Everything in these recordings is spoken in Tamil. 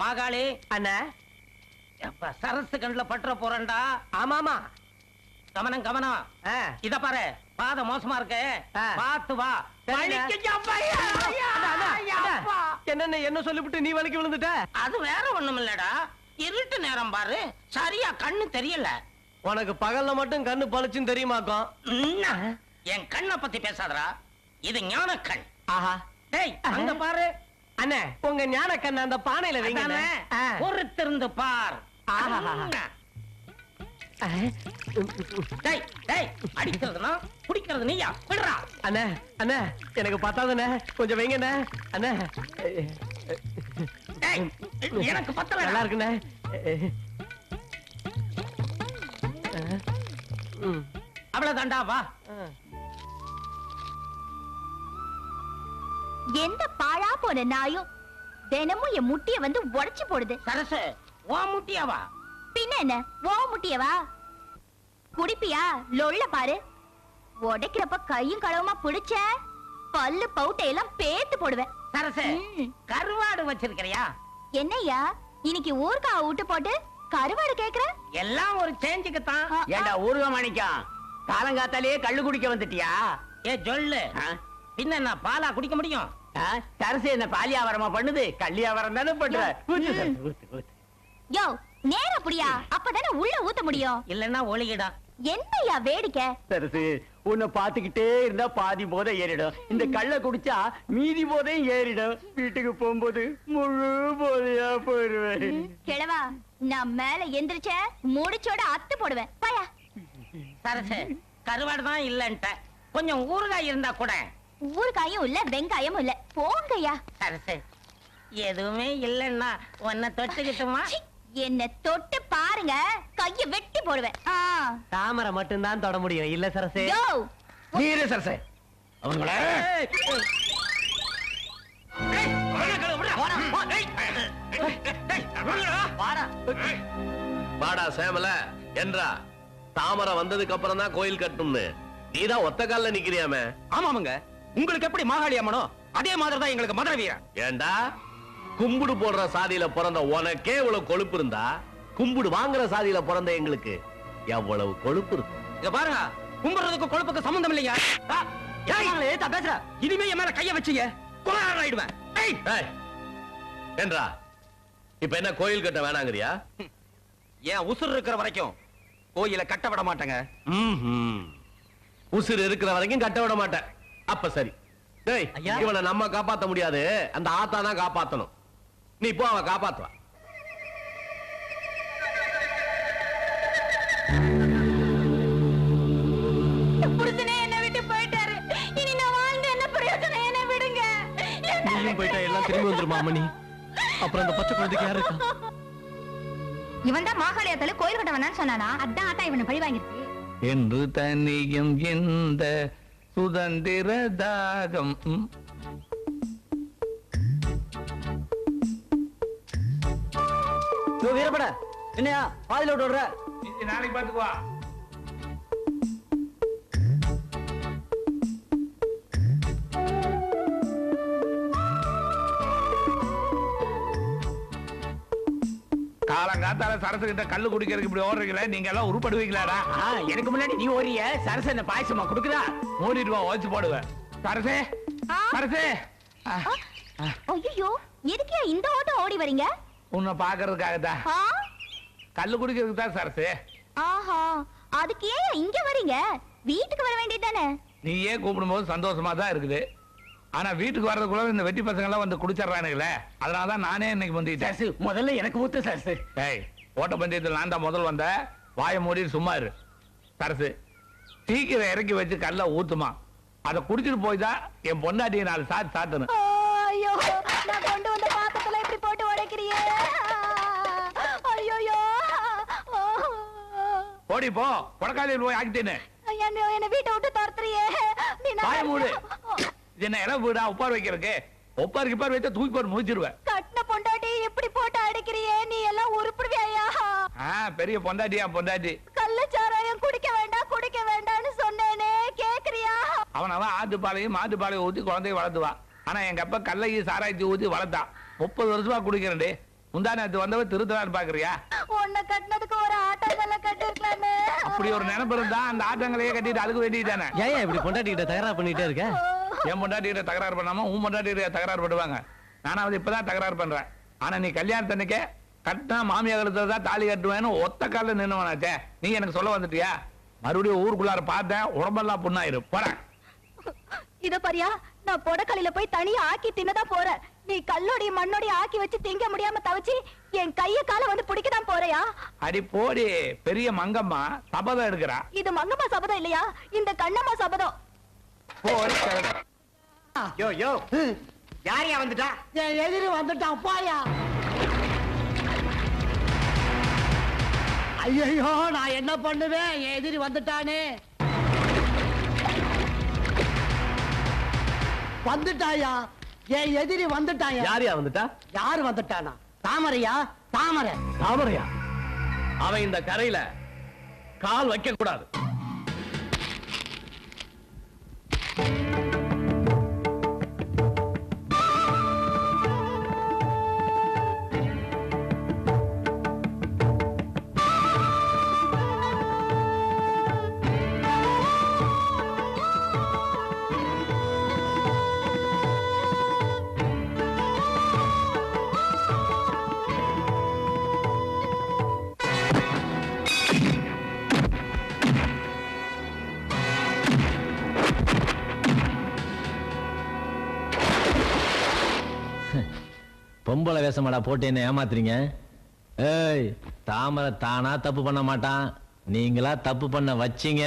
மாகாளி. அண்ணா. எப்ப சரசு கண்ணுல பற்ற போறேன்டா? ஆமாமா கவனம் கவனம். இத பாரு பாத மோசமா இருக்கு. பாத்து வா. என்ன சொல்லிவிட்டு நீ வலிக்கு விழுந்துட்ட? அது வேற ஒண்ணும் இல்லடா. இருட்டு நேரம் பாரு. சரியா கண்ணு தெரியல. உனக்கு பகல்ல மட்டும் கண்ணு பளிச்சுன்னு தெரியுமாக்கும் என் கண்ணை பத்தி பேசாதடா. இது ஞான கண் ஆஹா. டேய் அங்க பாரு. அண்ணே உங்க ஞான கண்ணு அந்த பானையில வைங்க? பொறுத்திருந்து பார். அடிக்கிறதுனா குடிக்கிறது நீயா? விடுறா. அண்ணே அண்ணே எனக்கு பத்தாதுண்ணே. கொஞ்சம் வைங்கண்ணே. அண்ணே. எனக்கு பத்தல நல்லா இருக்குண்ணே. அவ்வளவுதான்டா வா. எந்த பாழா போன நாயும் தினமும் என் முட்டிய வந்து உடைச்சு போடுது. சரசு வா முட்டியாவா பின்ன என்ன? ஓ முட்டியவா குடிப்பியா? லொள்ள பாரு. உடைக்கிறப்ப கையும் களவுமா பிடிச்ச? பல்லு பவுட்டையெல்லாம் பேத்து போடுவேன். சரசு. கருவாடு வச்சிருக்கிறியா? என்னய்யா? இன்னைக்கு ஊர்கா விட்டு போட்டு கருவாடு கேக்குற? எல்லாம் ஒரு சேஞ்சுக்கு தான் ஏண்டா ஊருக மாணிக்கம்? காலங்காத்தாலேயே கள்ளு குடிக்க வந்துட்டியா? ஏ சொல்லு? பின்ன என்ன பாலா குடிக்க முடியும்? தரசு என்ன பாலியாவரமா பண்ணுது? கல்யாவரம் தானே பண்ற? தரசு. யோ நேரா புடியா. அப்பதானே உள்ள ஊத்த முடியும். இல்லன்னா ஒளிகிடும் என்னய்யா வேடிக்கை? தரசு உன்னை பாத்துக்கிட்டே இருந்தா பாதி போதை ஏறிடும். இந்த கள்ள குடிச்சா மீதி போதையும் ஏறிடும். வீட்டுக்கு போகும்போது முழு போதையா போயிருவேன் கிழவா நான் மேல எந்திரிச்ச முடிச்சோட அத்து போடுவேன். பாயா. சரசு கருவாடு தான் இல்லன்ட்ட. கொஞ்சம் ஊறுகாய் இருந்தா கூட ஊறுகாயும் இல்ல வெங்காயமும் இல்ல. போங்கய்யா. சரசு எதுவுமே இல்லன்னா உன்னை தொட்டுக்கிட்டுமா? என்ன தொட்டு பாருங்க கைய வெட்டி போடுவேன். ஆ. தாமரை மட்டும்தான் தொட முடியும். இல்ல சரசே. யோ நீரு சரசு. அவங்கள? ஏய், ஏய். ஏய், வாடா, கழுவு, விடுடா. வாடா, வா, ஏய். ஏய், விடுடா. வாடா. வாடா சேமல என்றா தாமரை வந்ததுக்கு அப்புறம் தான் கோயில் கட்டணும்னு நீதான் ஒத்த கால்ல நிக்கிறியாமே? ஆமாமுங்க. உங்களுக்கு எப்படி மாகாளி அம்மனோ அதே மாதிரி தான் எங்களுக்கு மதுரை வீரன். ஏண்டா? கும்புடு போடுற சாதியில பிறந்த உனக்கே இவ்வளவு கொழுப்பு இருந்தா? கும்புடு வாங்குற சாதியில பிறந்த எங்களுக்கு எவ்வளவு கொழுப்பு இருக்கு? இத பாருங்க கும்பிடுறதுக்கு கொழுப்புக்கு சம்பந்தம் இல்லையா? ஆ, ஏய், ஏத்தா பேசுற? இனிமே என் மேல கைய வச்சீங்க கொலையாளர் ஆயிடுவேன் என்றா இப்ப என்ன கோயில் கட்ட வேணாங்கறியா? என் உசுர் இருக்கிற வரைக்கும் கோயில கட்ட விட மாட்டேங்க. உசுர் இருக்கிற வரைக்கும் கட்ட விட மாட்டேன். அப்ப சரி. டேய். இவனை நம்ம காப்பாத்த முடியாது. அந்த ஆத்தா தான் காப்பாத்தணும். நீ போ அவன் காப்பாத்துவா புருஷனே என்ன விட்டு போயிட்டாரு. இனி நான் வாழ்ந்து என்ன பிரயோஜனம்? என்ன விடுங்க. நீயும் போயிட்டா எல்லாம் திரும்பி வந்துருமா அம்மணி? அப்புறம் அந்த பச்சை குழந்தைக்கு யாரு இருக்கா? இவன் தான் மாகாளியத்துல கோயில் கட்ட வேணாம்னு சொன்னானா? அதான் ஆத்தா இவனை பழி வாங்கிருக்கு என்று தனியும் இந்த சுதந்திர தாகம். வீரப்பட என்னையா பாதியில விட்டு விடுற நாளைக்கு பாத்துக்குவா காலங்காத்தால சரசு கிட்ட கல்லு குடிக்கிறதுக்கு இப்படி ஓடுறீங்களே நீங்க எல்லாம் உருப்படுவீங்களாடா? ஆ, எனக்கு முன்னாடி நீ ஓரிய சரசு என்ன பாயசமா குடுக்குறா மூடிட்டு வா ஓச்சு போடுவேன் சரசே ஆ? சரசே. ஆ, ஐயோ எதுக்கியா இந்த ஓட்டம் ஓடி வரீங்க? உன்னை பாக்குறதுக்காகத்தான் ஆ? கல்லு குடிக்கிறதுக்கு தான் சரசு. ஆஹா அதுக்கு ஏன் இங்க வரீங்க? வீட்டுக்கு வர வேண்டியதானே நீயே கூப்பிடும்போது சந்தோஷமா தான் இருக்குது. ஆனா வீட்டுக்கு வர்றதுக்குள்ள இந்த வெட்டி பசங்க எல்லாம் வந்து குடிச்சிடுறானுங்களே. அதனால தான் நானே இன்னைக்கு வந்துட்டேன் சரசு முதல்ல எனக்கு ஊத்து சரசு ஏய் ஓட்ட பந்தயத்தில் நான் தான் முதல் வந்த. வாயை மூடி சும்மா இரு. சரசு சீக்கிரம் இறக்கி வச்சு கல்ல ஊத்துமா. அதை குடிச்சிட்டு போய் தான் என் பொண்டாட்டியை நாலு சாத்து சாத்தணும். ஐயோ நான் கொண்டு வந்த பாத்திரத்துல இப்படி போட்டு உடைக்கிறியே? ஐயோ ஓடி போ கொடக்காலியில் போய் ஆக்கிட்டேன்னு. என்ன வீட்டை விட்டு துரத்துறியே. வாய மூடு. இது என்ன இடம் வீடா உப்பார் வைக்கிறதுக்கு? ஒப்பார் கிப்பார் வைத்தா தூக்கி போட்டு முடிச்சிருவேன் கட்டின பொண்டாட்டி இப்படி போட்டு அடிக்கிறியே? நீ எல்லாம் உருப்பிடுவியா ஆ பெரிய பொண்டாட்டியா பொண்டாட்டி. கள்ளச்சாராயம் குடிக்க வேண்டாம் குடிக்க வேண்டாம்னு சொன்னேனே கேக்குறியா? அவன் அவன் ஆட்டுப்பாலையும் மாட்டுப்பாலையும் ஊத்தி குழந்தைய வளர்த்துவான். ஆனா எங்க அப்பா கல்லையும் சாராயத்தையும் ஊத்தி வளர்த்தான். முப்பது வருஷமா குடிக்கிறேன்டி. முந்தா நேத்து வந்தவ திருத்தலான்னு பாக்குறியா? உன்னை கட்டினதுக்கு ஒரு ஆட்டோல கட்டிருக்கலாமே. அப்படி ஒரு நினைப்பு இருந்தா அந்த ஆட்டங்களையே கட்டிட்டு அழுக வேண்டியதானே ஏன் இப்படி பொண்டாட்டிக்கிட்ட தகராறு பண்ணிட்டே இருக்க? என் பொண்டாட்டிகிட்ட தகராறு பண்ணாம உன் பொண்டாட்டிகிட்ட தகராறு பண்ணுவாங்க நானாவது இப்பதான் தகராறு பண்றேன். ஆனா நீ கல்யாணத்தன்னைக்கே கட்டினா மாமியா கழுத்துல தான் தாலி கட்டுவேன்னு ஒத்த காலில் நின்னுவனாச்சே. நீ எனக்கு சொல்ல வந்துட்டியா? மறுபடியும் ஊருக்குள்ளார பார்த்தேன் உடம்பெல்லாம் புண்ணாயிரு. போறேன் இத பாரியா நான் பொடக்கலையில போய் தனியா ஆக்கி தின்னதா போறேன். நீ கல்லோடைய மண்ணோடைய ஆக்கி வச்சு திங்க முடியாம தவிச்சு என் கைய கால வந்து பிடிக்கதான் போறியா? அடி போடி பெரிய மங்கம்மா சபதம் எடுக்கிறா. இது மங்கம்மா சபதம் இல்லையா? இந்த கண்ணம்மா சபதம். போடி. யோ யோ. யாரையா வந்துட்டா? என் எதிரி வந்துட்டான் பாயா ஐயோ நான் என்ன பண்ணுவேன்? என் எதிரி வந்துட்டானே. வந்துட்டாயா? என் எதிரி வந்துட்டாயா? யாரியா வந்துட்டா? யாரு வந்துட்டானா? தாமரையா? தாமரை. தாமரையா? அவன் இந்த கரையில கால் வைக்க கூடாது பொம்பளை வேஷமாடா போட்டு என்ன ஏமாத்துறீங்க? ஏய் தாமரை தானா தப்பு பண்ண மாட்டான். நீங்களா தப்பு பண்ண வச்சீங்க.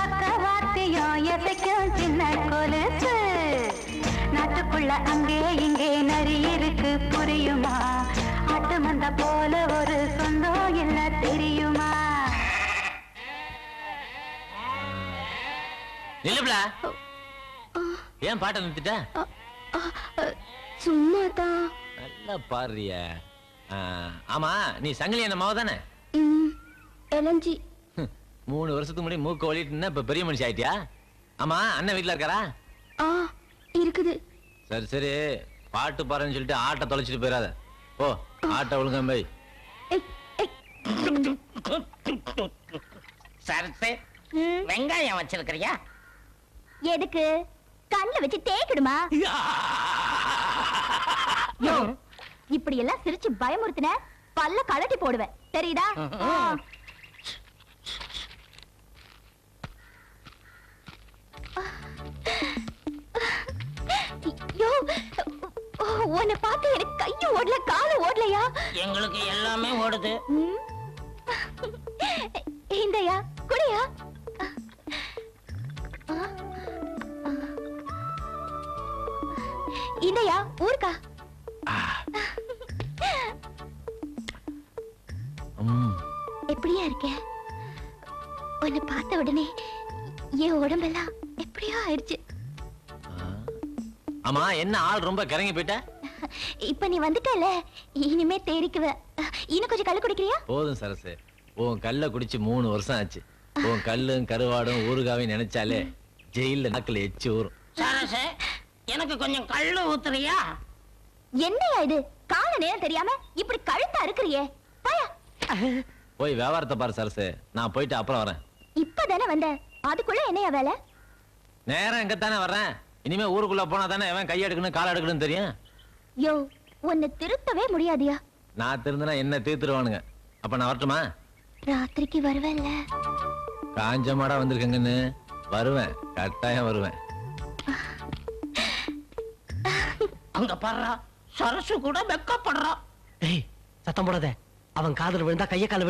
கொஞ்சம் பக்கவாத்தியம் எசைக்கும் சின்ன கொலுசு. நாட்டுக்குள்ள அங்கே இங்கே நரி இருக்கு புரியுமா? ஆட்டு மந்த போல ஒரு சொந்தம் இல்ல தெரியுமா? நில்லுப்ல ஏன் பாட்டை நிறுத்திட்ட? சும்மா தான் நல்லா பாடுறிய. ஆமா நீ சங்கிலி என்ன மாவ தானே எலஞ்சி மூணு வருஷத்துக்கு முன்னாடி மூக்க வலிட்டு இப்ப பெரிய மனுஷி ஆயிட்டியா? ஆமா அண்ணன் வீட்டுல இருக்காரா? ஆ இருக்குது. சரி சரி. பாட்டு பாருன்னு சொல்லிட்டு ஆட்டை தொலைச்சிட்டு போயிடாத ஓ ஆட்டை ஒழுங்கா போய் சரத்து வெங்காயம் வச்சிருக்கிறியா? எதுக்கு? கண்ணுல வச்சு தேய்க்கிடுமா? யோ, இப்படி எல்லாம் சிரிச்சு பயமுறுத்தின பல்ல கழட்டி போடுவேன். தெரியுதா? ஆ. உன்னை பார்த்து எனக்கு கையும் ஓடல காலும் ஓடலையா? எங்களுக்கு எல்லாமே ஓடுது. இந்தயா குடியா. ஆ. இதையா ஊருக்கா எப்படியா இருக்க? உன்னை பார்த்த உடனே என் உடம்பெல்லாம் எப்படியோ ஆயிடுச்சு. ஆமா என்ன ஆள் ரொம்ப கிறங்கி போயிட்ட? இப்ப நீ வந்துட்டல இனிமே தேறிக்குவ இன்னும் கொஞ்சம் கல்லு குடிக்கிறியா? போதும் சரசு. உன் கல்ல குடிச்சு மூணு வருஷம் ஆச்சு. உன் கல்லும் கருவாடும் ஊறுகாவையும் நினைச்சாலே ஜெயில நாக்கில் எச்சு ஊறும். சரசு எனக்கு கொஞ்சம் கள்ளு ஊத்துறியா? என்னையா இது? கால நேரம் தெரியாம இப்படி கழுத்தா இருக்கிறியே. பாயா. போய் வியாபாரத்தை பாரு சரசு. நான் போயிட்டு அப்புறம் வரேன். இப்பதானே வந்த? அதுக்குள்ள என்னையா வேலை? நேரம் எங்க தானே வர்றேன். இனிமே ஊருக்குள்ள போனா தானே எவன் கை எடுக்கணும் கால் எடுக்கணும் தெரியும்? யோ உன்னை திருத்தவே முடியாதியா? நான் திருந்தினா என்ன தீர்த்துருவானுங்க. அப்ப நான் வரட்டுமா? ராத்திரிக்கு வருவேன்ல. காஞ்ச மாடா வந்திருக்கேங்கன்னு. வருவேன் கட்டாயம் வருவேன். அங்க பாடுறா சரசு கூட வெக்கப்படுறா. டேய் சத்தம் போடாத. அவன் காதல் விழுந்தா கைய கால